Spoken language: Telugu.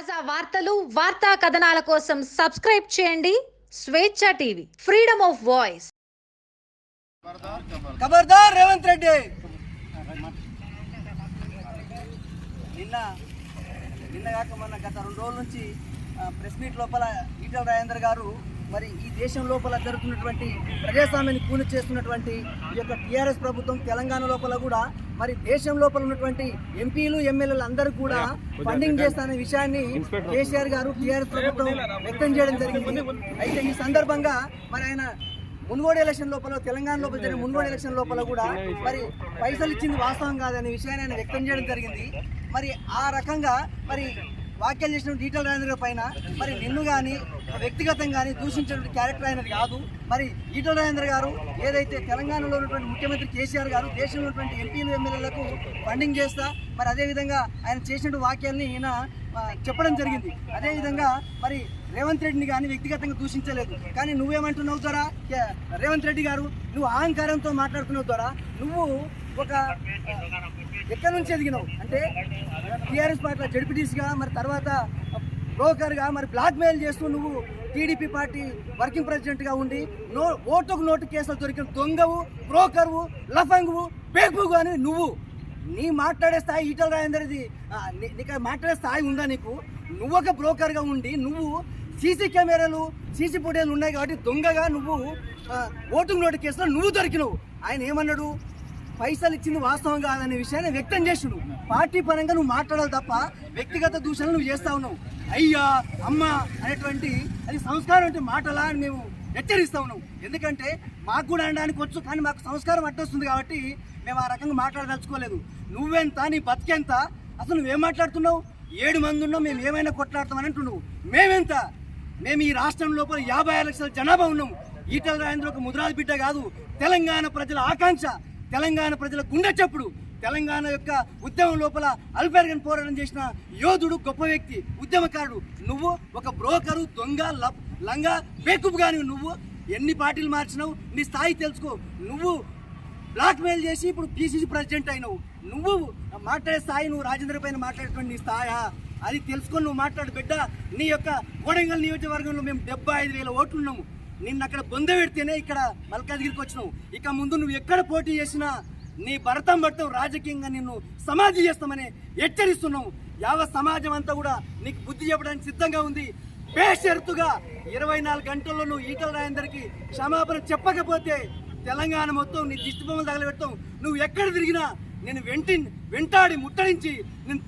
తాజా వార్తలు వార్తా కథనాల కోసం సబ్స్క్రైబ్ చేయండి. స్వేచ్ఛ టీవీ ఫ్రీడమ్ ఆఫ్ వాయిస్. ఖబర్దార్ రేవంత్ రెడ్డి. నిన్న నిన్న కాక మొన్న గత రెండు రోజుల నుంచి ప్రెస్ మీట్ లోపల ఈటల రాజేందర్ గారు మరి ఈ దేశం లోపల జరుగుతున్నటువంటి ప్రజాస్వామ్యాన్ని కూని చేస్తున్నటువంటి ఈ యొక్క టీఆర్ఎస్ ప్రభుత్వం తెలంగాణ లోపల కూడా మరి దేశం లోపల ఉన్నటువంటి ఎంపీలు ఎమ్మెల్యేలు అందరూ కూడా ఫండింగ్ చేస్తానే విషయాన్ని కేసీఆర్ గారు టీఆర్ఎస్ ప్రభుత్వం వ్యక్తం చేయడం జరిగింది. అయితే ఈ సందర్భంగా మరి ఆయన మున్గోడు ఎలక్షన్ లోపల తెలంగాణ లోపల జరిగిన మున్గోడు ఎలక్షన్ లోపల కూడా మరి పైసలు ఇచ్చింది వాస్తవం కాదనే విషయాన్ని ఆయన వ్యక్తం చేయడం జరిగింది. మరి ఆ రకంగా మరి వ్యాఖ్యలు చేసిన డీటెయిల్ రాజేంద్ర పైన మరి నిన్ను కానీ వ్యక్తిగతంగా కానీ దూషించినటువంటి క్యారెక్టర్ అయినది కాదు. మరి ఈటల రాజేంద్ర గారు ఏదైతే తెలంగాణలో ఉన్నటువంటి ముఖ్యమంత్రి కేసీఆర్ గారు దేశంలో ఉన్నటువంటి ఎంపీలు ఎమ్మెల్యేలకు ఫండింగ్ చేస్తా మరి అదేవిధంగా ఆయన చేసినటువంటి వాక్యాలని ఈయన చెప్పడం జరిగింది. అదేవిధంగా మరి రేవంత్ రెడ్డిని కానీ వ్యక్తిగతంగా దూషించలేదు. కానీ నువ్వేమంటున్నావు ద్వారా? రేవంత్ రెడ్డి గారు నువ్వు అహంకారంతో మాట్లాడుతున్నావు ద్వారా నువ్వు ఒక ఎక్కడి నుంచి ఎదిగినావు? అంటే టీఆర్ఎస్ పార్టీలో జడ్పీటీసీగా మరి తర్వాత బ్రోకర్గా మరి బ్లాక్మెయిల్ చేస్తూ నువ్వు టీడీపీ పార్టీ వర్కింగ్ ప్రెసిడెంట్గా ఉండి నో ఓటుకు నోటు కేసులు దొరికిన దొంగవు బ్రోకర్వు లఫంగువు బేకువు అని నువ్వు నీ మాట్లాడే స్థాయి ఈటల రాజేందర్ది నీకు మాట్లాడే స్థాయి ఉందా నీకు? నువ్వు ఒక బ్రోకర్గా ఉండి నువ్వు సీసీ కెమెరాలు సీసీ ఫుటేజ్లు ఉన్నాయి కాబట్టి దొంగగా నువ్వు ఓటుకు నోటు కేసులో నువ్వు దొరికినవు. ఆయన ఏమన్నాడు? పైసలు ఇచ్చింది వాస్తవం కాదనే విషయాన్ని వ్యక్తం చేస్తుడు పార్టీ పరంగా నువ్వు మాట్లాడాలి తప్ప వ్యక్తిగత దూషణలు నువ్వు చేస్తా ఉన్నావు. అయ్యా అమ్మ అనేటువంటి అది సంస్కారం అంటే మాటలా అని మేము హెచ్చరిస్తా ఉన్నాం. ఎందుకంటే మాకు కూడా అనడానికి వచ్చు కానీ మాకు సంస్కారం అట్టొస్తుంది కాబట్టి మేము ఆ రకంగా మాట్లాడదలుచుకోలేదు. నువ్వెంత నీ బతికెంత అసలు నువ్వేం మాట్లాడుతున్నావు? ఏడు మంది ఉన్నాం మేము ఏమైనా కొట్లాడతామని అంటున్నావు. మేమెంత? మేము ఈ రాష్ట్రం లోపల యాభై లక్షల జనాభా ఉన్నాం. ఈటల రాజేంద్ర ఒక ముద్రాజ బిడ్డ కాదు. తెలంగాణ ప్రజల ఆకాంక్ష. తెలంగాణ ప్రజల గుండె చప్పుడు. తెలంగాణ యొక్క ఉద్యమం లోపల అల్పేర్గన్ పోరాటం చేసిన యోధుడు గొప్ప వ్యక్తి ఉద్యమకారుడు. నువ్వు ఒక బ్రోకరు దొంగ లంగా బేకుపు కానీ నువ్వు. ఎన్ని పార్టీలు మార్చినావు నీ స్థాయి తెలుసుకో. నువ్వు బ్లాక్మెయిల్ చేసి ఇప్పుడు పిసిసి ప్రెసిడెంట్ అయినావు. నువ్వు మాట్లాడే స్థాయి నువ్వు రాజేంద్ర పైన మాట్లాడేటువంటి నీ స్థాయా? అది తెలుసుకొని నువ్వు మాట్లాడు బిడ్డ. నీ యొక్క కోడంగల్ నియోజకవర్గంలో మేము డెబ్బై ఐదు వేల ఓట్లు ఉన్నాము. నిన్ను అక్కడ బొంద పెడితేనే ఇక్కడ మల్కాజ్గిరికి వచ్చినావు. ఇక ముందు నువ్వు ఎక్కడ పోటీ చేసినా నీ భరతం భర్తం రాజకీయంగా నిన్ను సమాధి చేస్తామని హెచ్చరిస్తున్నావు. యావ సమాజం అంతా కూడా నీకు బుద్ధి చెప్పడానికి సిద్ధంగా ఉంది. బేషరతుగా ఇరవై నాలుగు గంటల్లో నువ్వు ఈటల రాయందరికి క్షమాపణ చెప్పకపోతే తెలంగాణ మొత్తం నీ దిష్టి బొమ్మలు తగలబెడతాం నువ్వు ఎక్కడ తిరిగినా నేను వెంటి వెంటాడి ముట్టడించి నేను